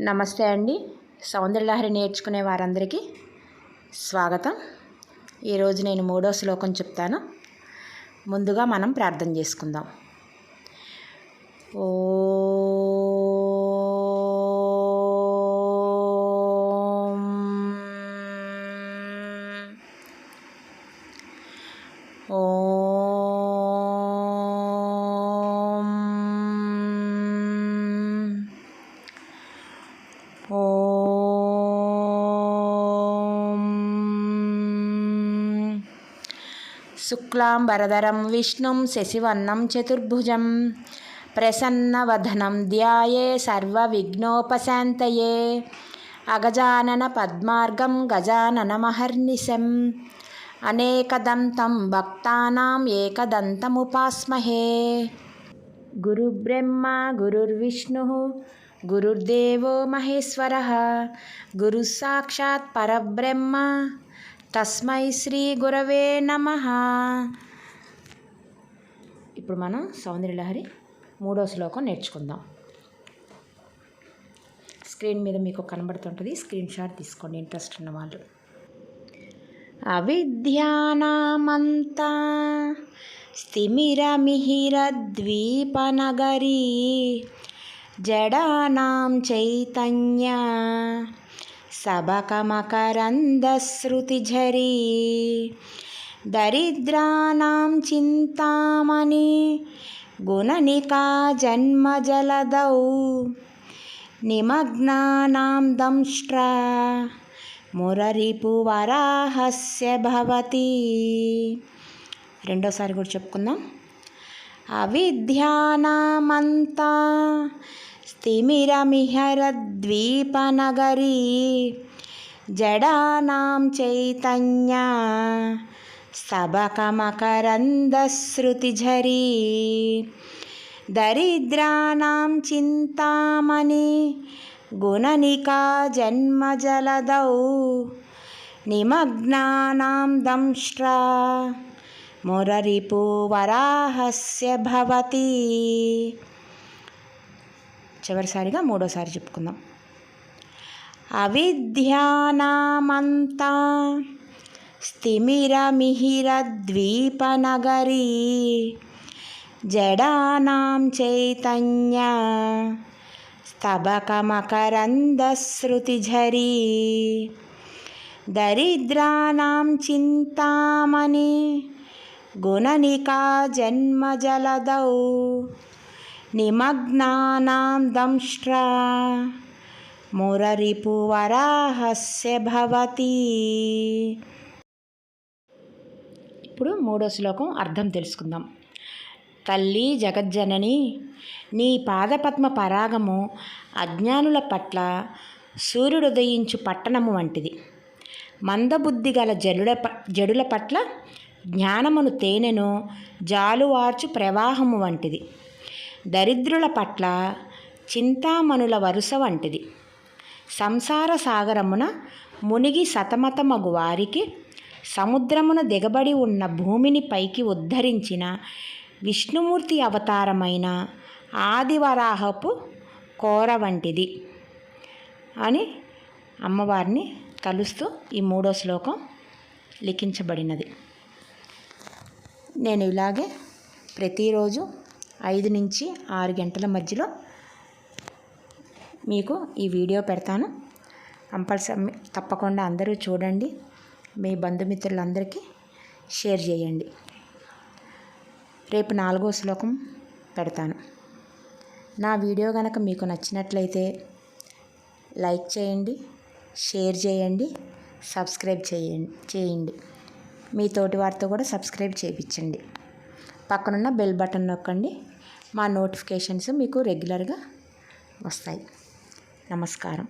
నమస్తే అండి. సౌందర్యలహరి నేర్చుకునే వారందరికీ స్వాగతం. ఈరోజు నేను మూడో శ్లోకం చెప్తాను. ముందుగా మనం ప్రార్థన చేసుకుందాం. ఓ శుక్లాంబరధరం విష్ణుం శశివర్ణం చతుర్భుజం. ప్రసన్నవదనం ధ్యాయే సర్వవిఘ్నోపశాంతయే. అగజానన పద్మార్గం గజాననమహర్నిశం అనేకదంతం భక్తానాం ఏకదంతముపాస్మహే. గురుబ్రహ్మ గురుర్విష్ణు గురుర్దేవో మహేశ్వర. గురుసాక్షాత్ పరబ్రహ్మ. తస్మై శ్రీ గురవే నమ. ఇప్పుడు మనం సౌందర్యలహరి మూడో శ్లోకం నేర్చుకుందాం. స్క్రీన్ మీద మీకు కనబడుతుంటుంది స్క్రీన్ షాట్ తీసుకోండి ఇంట్రెస్ట్ ఉన్న వాళ్ళు. అవిద్యానామంతా స్థిమిరమిహిరద్వీపనగరీ జడానాం చైతన్య सबकमकरन्दश्रुतिझरी दरिद्राणां चिन्तामणि गुणनिका जन्मजलदौ निमग्नानां दंष्ट्रा మురరిపువరాహస్య భవతి రెండోసారి కూడా చెప్పుకుందాం అవిద్యానామంతా స్థిమిరమిహరద్వీపనగరీ జడానాం చైతన్య సబకమకరందశ్రుతిఝరీ దరిద్రానాం చింతామణి గుణనికా జన్మజలదౌ నిమగ్నానాం దంష్ట్రా మురరిపు వరాహస్య భవతి చివరిసారిగా మూడోసారి చెప్పుకుందాం. అవిద్యానామంతా స్థిమిరమిహిరద్వీపనగరీ జడానాం చైతన్య స్తబకమకరందశ్రుతిఝరీ దరిద్రానాం చింతామణి గుణనికా జన్మజలదౌ నిమగ్నానాం దంష్ట్ర. మురరిపువరాహస్య భవతి. ఇప్పుడు మూడో శ్లోకం అర్థం తెలుసుకుందాం. తల్లి జగజ్జనని నీ పాదపద్మ పరాగము అజ్ఞానుల పట్ల సూర్యుడుదయించు పట్టణము వంటిది. మందబుద్ధి గల జలుల జడుల పట్ల జ్ఞానమును తేనెను జాలువార్చు ప్రవాహము వంటిది. దరిద్రుల పట్ల చింతామణుల వరుస వంటిది. సంసార సాగరమున మునిగి సతమతమగు వారికి సముద్రమున దిగబడి ఉన్న భూమిని పైకి ఉద్ధరించిన విష్ణుమూర్తి అవతారమైన ఆదివరాహపు కోర వంటిది అని అమ్మవారిని కలుస్తూ ఈ మూడో శ్లోకం లిఖించబడినది. నేను ఇలాగే ప్రతిరోజు ఐదు నుంచి ఆరు గంటల మధ్యలో మీకు ఈ వీడియో పెడతాను. కంపల్సరీ తప్పకుండా అందరూ చూడండి. మీ బంధుమిత్రులందరికీ షేర్ చేయండి. రేపు నాలుగో శ్లోకం పెడతాను. నా వీడియో కనుక మీకు నచ్చినట్లయితే లైక్ చేయండి షేర్ చేయండి సబ్స్క్రైబ్ చేయండి చేయండి. మీ తోటి వారితో కూడా సబ్స్క్రైబ్ చేయించండి. పక్కనున్న బెల్ బటన్ నొక్కండి. మా నోటిఫికేషన్స్ మీకు రెగ్యులర్గా వస్తాయి. నమస్కారం.